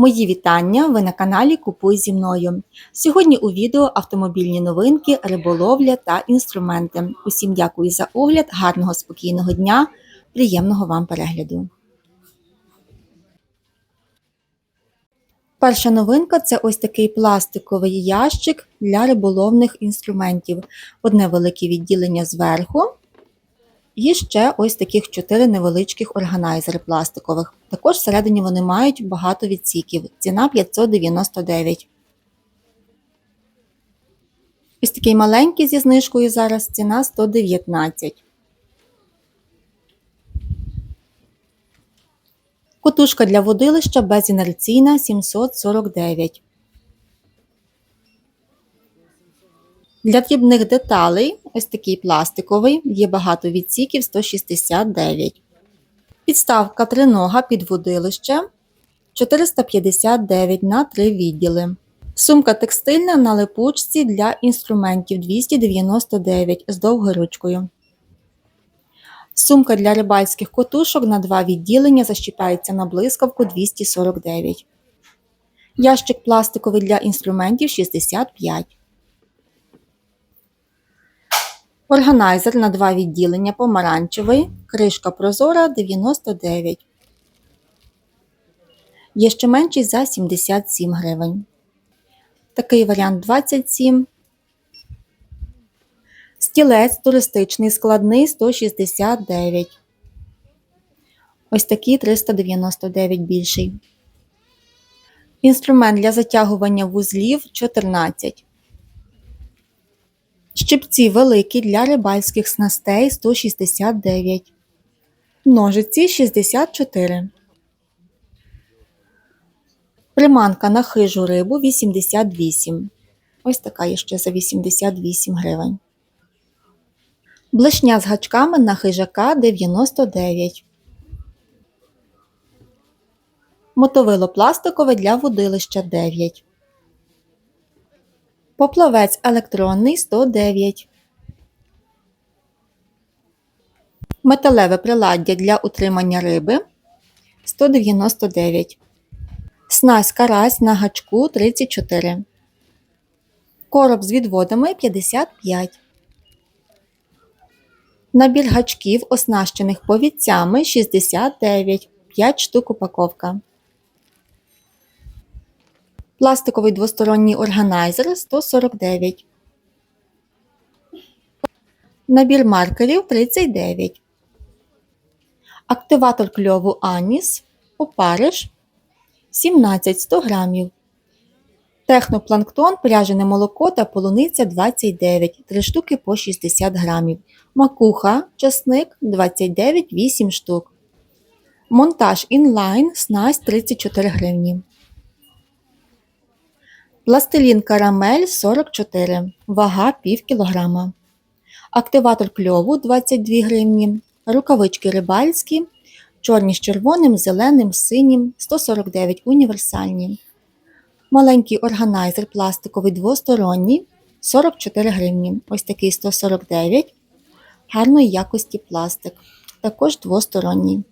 Мої вітання! Ви на каналі Купуй зі мною. Сьогодні у відео автомобільні новинки, риболовля та інструменти. Усім дякую за огляд, гарного спокійного дня, приємного вам перегляду. Перша новинка це ось такий пластиковий ящик для риболовних інструментів. Одне велике відділення зверху. І ще ось таких чотири невеличких органайзери пластикових. Також всередині вони мають багато відсіків. Ціна 599. Ось такий маленький зі знижкою зараз ціна 119. Котушка для водилища безінерційна 749. Для дрібних деталей ось такий пластиковий, є багато відсіків 169. Підставка тринога під водилище 459 на 3 відділи. Сумка текстильна на липучці для інструментів 299 з довгою ручкою. Сумка для рибальських котушок на 2 відділення защіпається на блискавку 249. Ящик пластиковий для інструментів 65. Органайзер на два відділення помаранчевий, кришка прозора 99. Є ще менший за 77 гривень. Такий варіант 27. Стілець туристичний складний 169. Ось такий 399 більший. Інструмент для затягування вузлів 14. Щипці великі для рибальських снастей 169. Ножиці 64. Приманка на хижу рибу 88. Ось така є ще за 88 гривень. Блешня з гачками на хижака 99. Мотовило пластикове для водилища 9. Поплавець електронний 109. Металеве приладдя для утримання риби 199. Снасть карась на гачку 34. Короб з відводами 55. Набір гачків, оснащених повідцями 69. 5 штук упаковка. Пластиковий двосторонній органайзер 149. Набір маркерів 39. Активатор кльову Аніс. Опариш 17 100 грамів. Технопланктон, пряжене молоко та полуниця 29, 3 штуки по 60 грамів. Макуха, часник 29 8 штук. Монтаж інлайн снасть 34 гривні. Пластилін карамель 44, вага пів кілограма. Активатор кльову 22 гривні. Рукавички рибальські, чорні з червоним, зеленим, синім 149 універсальні. Маленький органайзер пластиковий двосторонній 44 гривні. Ось такий 149 гарної якості пластик. Також двосторонній.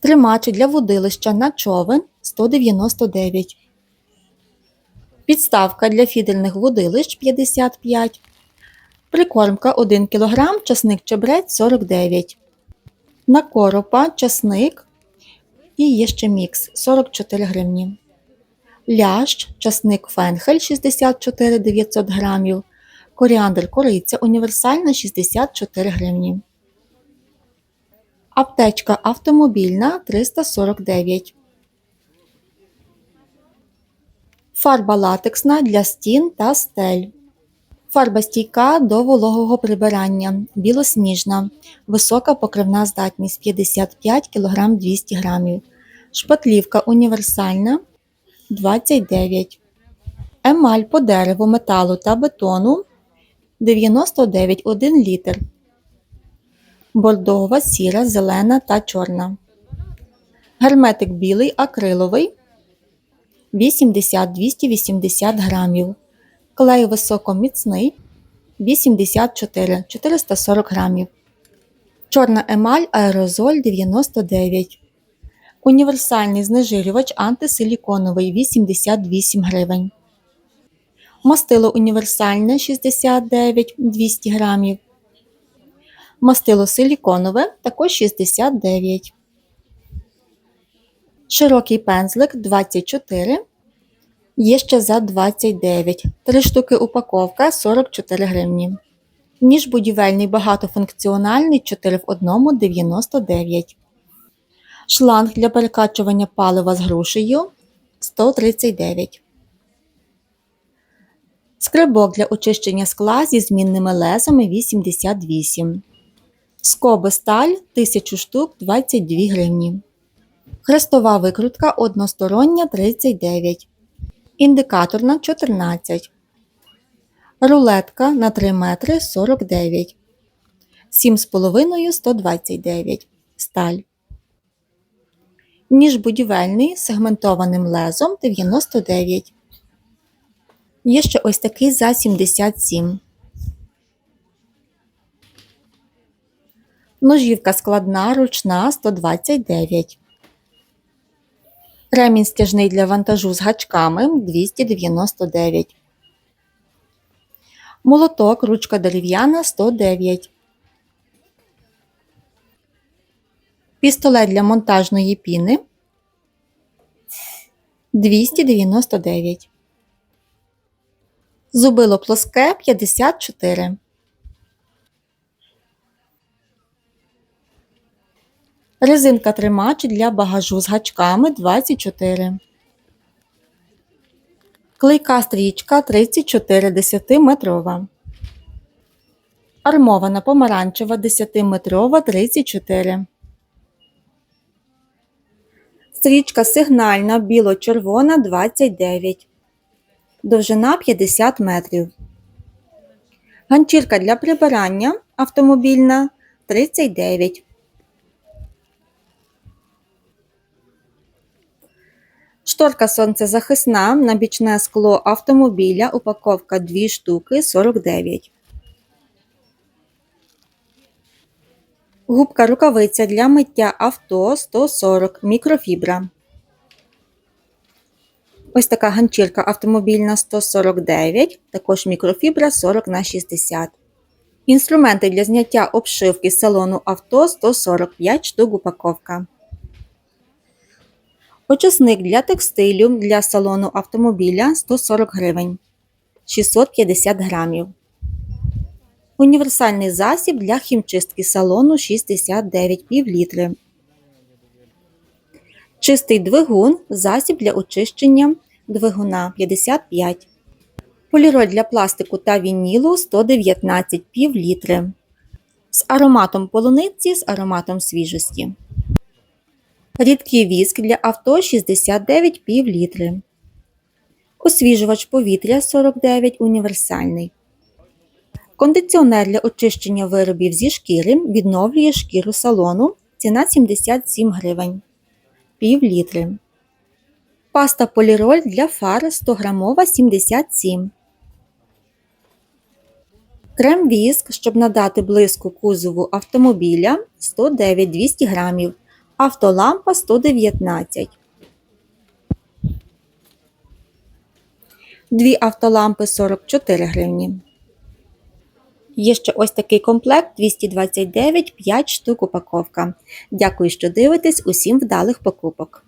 Тримач для водилища на човен 199 Підставка для фідерних водилищ 55 Прикормка 1 кг, часник чебрець 49 На коропа часник і є ще мікс 44 гривні. Лящ, часник фенхель 64 900 грамів. Коріандр кориця універсальна 64 гривні. Аптечка автомобільна 349 Фарба латексна для стін та стель. Фарба стійка до вологого прибирання. Білосніжна. Висока покривна здатність 55 кг 200 г. Шпатлівка універсальна 29 Емаль по дереву, металу та бетону 99 1 літр. Бордова, сіра, зелена та чорна. Герметик білий акриловий 80-280 грамів. Клей високоміцний 84 440 грамів. Чорна емаль аерозоль 99. Універсальний знежирювач антисиліконовий 88 гривень. Мастило універсальне 69 200 грамів. Мастило силіконове також 69. Широкий пензлик 24. Є ще за 29. Три штуки упаковка 44 гривні. Ніж будівельний багатофункціональний 4 в 1 99. Шланг для перекачування палива з грушею 139. Скребок для очищення скла зі змінними лезами 88. Скоби сталь 1000 штук 22 гривні. Хрестова викрутка одностороння 39. Індикаторна 14. Рулетка на 3 метри 49. 7,5 129. Сталь. Ніж будівельний сегментованим лезом 99. Є ще ось такий за 77. Ножівка складна, ручна 129. Ремінь стяжний для вантажу з гачками 299. Молоток, ручка дерев'яна 109. Пістолет для монтажної піни 299. Зубило плоске 54. Резинка тримач для багажу з гачками 24. Клейка стрічка 34 10-метрова. Армована помаранчева 10-метрова 34. Стрічка сигнальна біло-червона 29. Довжина 50 метрів. Ганчірка для прибирання автомобільна 39. Шторка сонцезахисна на бічне скло автомобіля. Упаковка 2 штуки 49. Губка рукавиця для миття авто 140 мікрофібра. Ось така ганчірка автомобільна 149, також мікрофібра 40 на 60. Інструменти для зняття обшивки з салону авто 145 штук упаковка. Очисник для текстилю для салону автомобіля 140 гривень 650 грамів. Універсальний засіб для хімчистки салону 69 пів літри. Чистий двигун засіб для очищення двигуна 55. Поліроль для пластику та вінілу 119 пів літри. З ароматом полуниці з ароматом свіжості. Рідкий віск для авто 69 пів літри. Освіжувач повітря 49 універсальний. Кондиціонер для очищення виробів зі шкіри відновлює шкіру салону. Ціна 77 гривень. Пів літри. Паста поліроль для фар 100 грамова 77. Крем віск, щоб надати блиску кузову автомобіля 109 200 грамів. Автолампа 119. Дві автолампи 44 гривні. Є ще ось такий комплект 229 5 штук упаковка. Дякую, що дивитесь. Усім вдалих покупок!